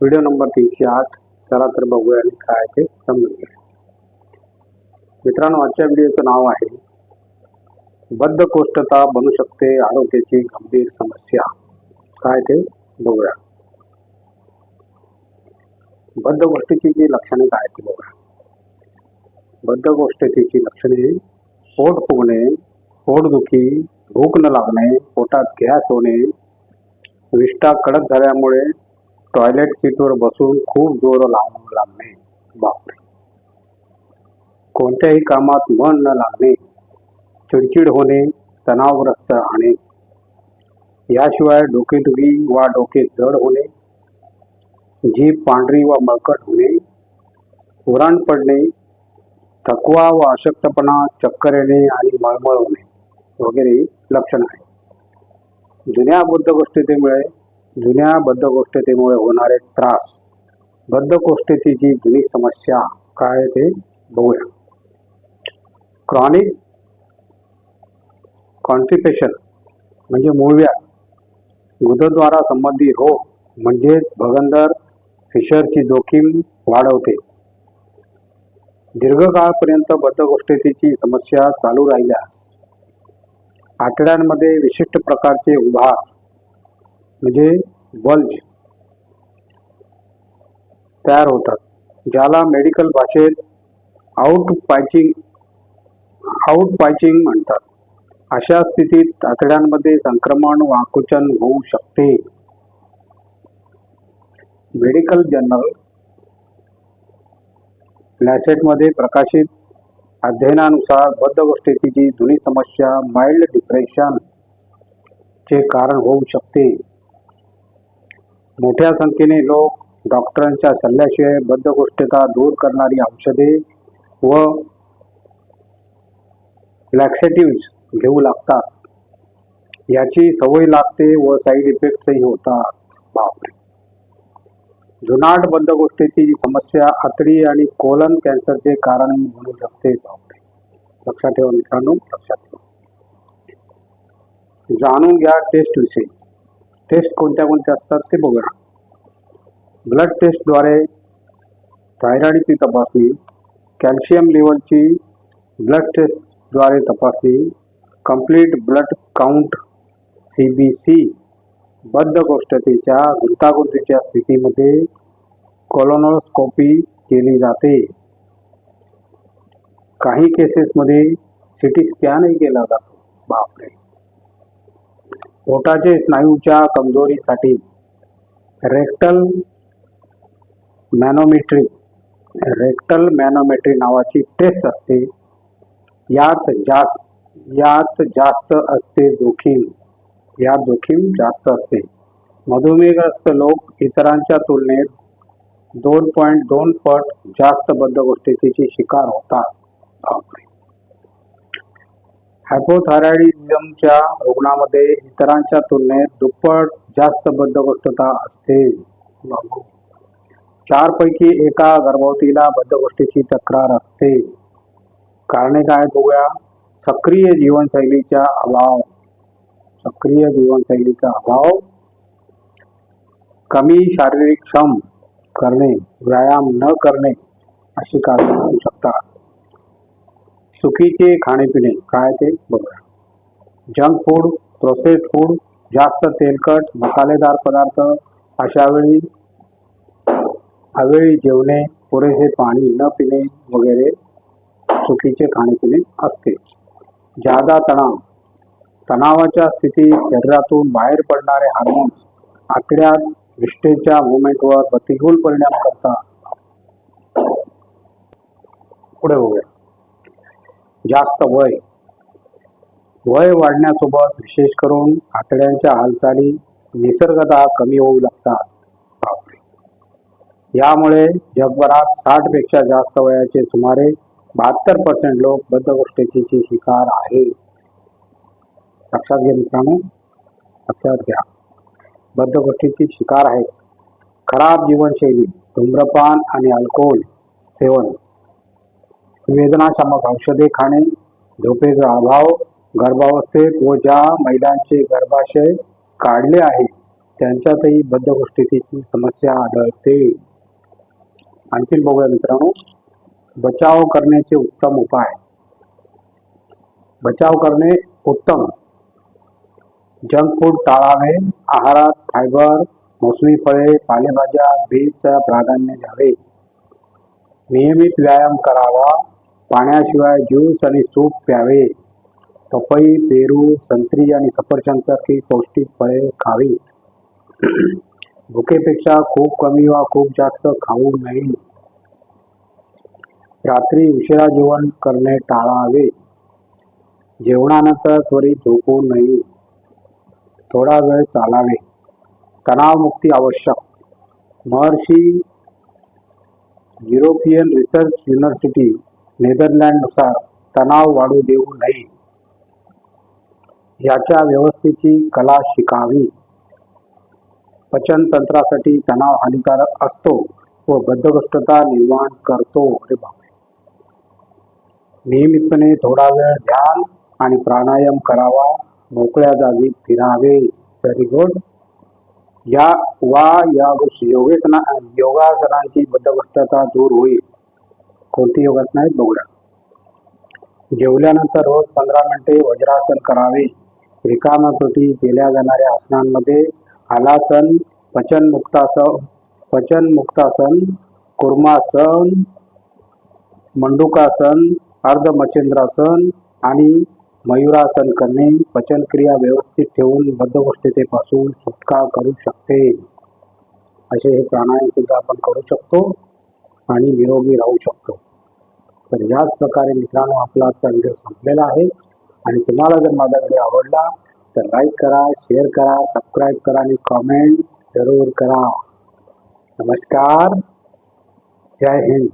Video number तीनशे आठ. चला तर बघूया आणि काय ते समजून घ्या. मित्रांनो आजच्या व्हिडिओचं नाव आहे बद्धकोष्ठता बनू शकते आरोग्याची गंभीर समस्या. काय ते बघूया. बद्धगोष्ठीची जी लक्षणे काय ते बघूया. बद्धगोष्ठतेची लक्षणे पोट फुगणे पोटदुखी भूक न लागणे पोटात गॅस होणे विष्ठा कडक झाल्यामुळे टॉयलेट सीटवर बसून खूप जोर लावून लागणे बापरे. कोणत्याही कामात मन न लागणे चिडचिड होणे तणावग्रस्त राहणे याशिवाय डोकेदुखी वा डोके जड होणे जीभ पांढरी व मळकट होणे उराण पडणे थकवा व अशक्तपणा चक्कर येणे आणि मळमळ होणे वगैरे लक्षण आहे जुन्या बद्धकोष्ठतेमुळे जुन्या बद्धकोष्ठतेमुळे होणारे त्रास. बद्धकोष्ठतेची जुनी समस्या काय ते बघूया. क्रॉनिक कॉन्स्टिपेशन म्हणजे मूळव्याध. गुदद्वारा संबंधी रोग म्हणजेच भगंदर फिशरची जोखीम वाढवते. दीर्घकाळपर्यंत बद्धकोष्ठतेची समस्या चालू राहिल्यास आतड्यांमध्ये विशिष्ट प्रकारचे उभार म्हणजे बल्ज तयार होतात. ज्याला मेडिकल भाषेत आउट पायचिंग आउट पायचिंग म्हणतात. अशा स्थितीत आतड्यांमध्ये संक्रमण व होऊ शकते. मेडिकल जर्नल लॅसेटमध्ये प्रकाशित अध्ययनानुसार बद्धगोष्ठतेची जुनी समस्या माइल्ड डिप्रेशन चे कारण होऊ शकते. मोठ्या संख्येने लोक डॉक्टरांच्या सल्ल्याशिवाय बद्धकोष्ठता दूर करणारी औषधे व लॅक्सेटिव्ज घेऊ लागतात. याची सवय लागते व साईड इफेक्टही होतात. बापरे! जुनाट बद्धगोष्ठीची समस्या आतडी आणि कोलन कॅन्सरचे कारण म्हणू शकते. बापरे! लक्षात ठेवा मित्रांनो लक्षात ठेवा. जाणून घ्या टेस्ट विषयी. टेस्ट कोणत्या कोणत्या असतात ते बघूया. ब्लड टेस्टद्वारे थायरॉईडची तपासणी कॅल्शियम लेवलची ब्लड टेस्टद्वारे तपासणी complete blood count C B C बद्धकोष्ठतेच्या गुंतागुंतीच्या स्थितीमध्ये कोलोनोस्कोपी केली जाते. काही केसेसमध्ये सी टी स्कॅनही केला जातो. बापरे. पोटाचे स्नायूच्या कमजोरीसाठी रेक्टल मॅनोमेट्री रेक्टल मॅनोमेट्री नावाची टेस्ट असते. यात जास्त यात जास्त असते जोखीम. यात जोखीम जास्त असते. मधुमेहग्रस्त लोक इतरांच्या तुलनेत दोन पॉईंट दोन पट जास्त बद्धगोष्ठीची शिकार होतात. बापरे. हायपोथायरॉइडिझमच्या रुग्णामध्ये इतरांच्या तुलनेत दुप्पट जास्त बद्धकोष्ठता असते. चारपैकी एका गर्भवतीला बद्धकोष्ठीची तक्रार असते. कारणे काय बघूया? सक्रिय जीवनशैलीचा अभाव. सक्रिय जीवनशैलीचा अभाव. कमी शारीरिक श्रम करणे व्यायाम न करणे अशी कारणे होऊ शकतात. चुकीचे खाणेपिणे काय ते बघा. जंक फूड प्रोसेस्ड फूड जास्त तेलकट मसालेदार पदार्थ अशावेळी हवेळी अवेळी जेवणे पुरेसे पाणी न पिणे वगैरे चुकीचे खाणेपिणे असते. जादा तणाव तणावाच्या स्थितीत शरीरातून बाहेर पडणारे हार्मोन्स आकड्यात विष्ठेच्या मुवमेंटवर प्रतिकूल परिणाम करतात. पुढे बघूया. जास्त वय. वय वाढण्यासोबत विशेष करून आतड्यांच्या हालचाली निसर्गतः कमी होऊ लागतात. यामुळे जगभरात साठपेक्षा जास्त वयाचे सुमारे बहात्तर पर्सेंट लोक बद्धगोष्ठीची शिकार आहे लक्षात घ्या मित्रांनो. लक्षात घ्या. बद्धगोष्ठीची शिकार आहेत. खराब जीवनशैली धूम्रपान आणि अल्कोहोल सेवन. वेदनाशामक औषधे खाणे झोपेचा अभाव गर्भावस्थेत व ज्या महिलांचे गर्भाशय काढले आहे त्यांच्यातही बद्धकोष्ठतेची समस्या आढळते. आणखीन बघूया मित्रांनो बचाव करण्याचे उत्तम उपाय. बचाव करणे उत्तम. जंक फूड टाळावे आहारात फायबर मोसमी फळे पालेभाज्या बीजचा प्राधान्य द्यावे. नियमित व्यायाम करावा पाण्याशिवाय ज्यूस आणि सूप प्यावे. पपई पेरू संत्री आणि सफरचंदसारखी पौष्टिक फळे खावी. भुकेपेक्षा खूप कमी वा खूप जास्त खाऊ नये. रात्री उशिरा जेवण करणे टाळावे. जेवणानंतर त्वरित झोपू नये. थोडा वेळ चालावे. तणावमुक्ती आवश्यक. महर्षी युरोपियन रिसर्च युनिव्हर्सिटी नेदरलँडनुसार तणाव वाढू देऊ नये. याच्या व्यवस्थेची कला शिकावी. पचनतंत्रासाठी तणाव हानिकारक असतो व बद्धकोष्ठता निर्माण करतो. अरे बापरे! नियमितपणे थोडा वेळ ध्यान आणि प्राणायाम करावा. मोकळ्या जागी फिरावे. व्हेरी गुड या वा या गोष्टी योगेसना योगासनांची बद्धकोष्ठता दूर होईल. कोणती योगासनं आहेत बघूया जेवल्यानंतर रोज पंधरा मिनिटे वज्रासन करावे. रिकामापोटी केल्या जाणाऱ्या आसनांमध्ये आलासन पचनमुक्तासन पचनमुक्तासन कुर्मासन मंडुकासन अर्धमचेंद्रासन आणि मयुरासन करणे पचनक्रिया व्यवस्थित ठेवून बद्धगोष्ठतेपासून सुटका करू शकते. असे हे प्राणायाम सुद्धा आपण करू शकतो आणि निरोगी राहू शकतो. तर याच प्रकारे मित्रांनो आपला आजचा व्हिडिओ संपलेला आहे. आणि तुम्हाला जर माझा व्हिडिओ आवडला तर लाईक करा शेअर करा सबस्क्राईब करा आणि कॉमेंट जरूर करा. नमस्कार. जय हिंद.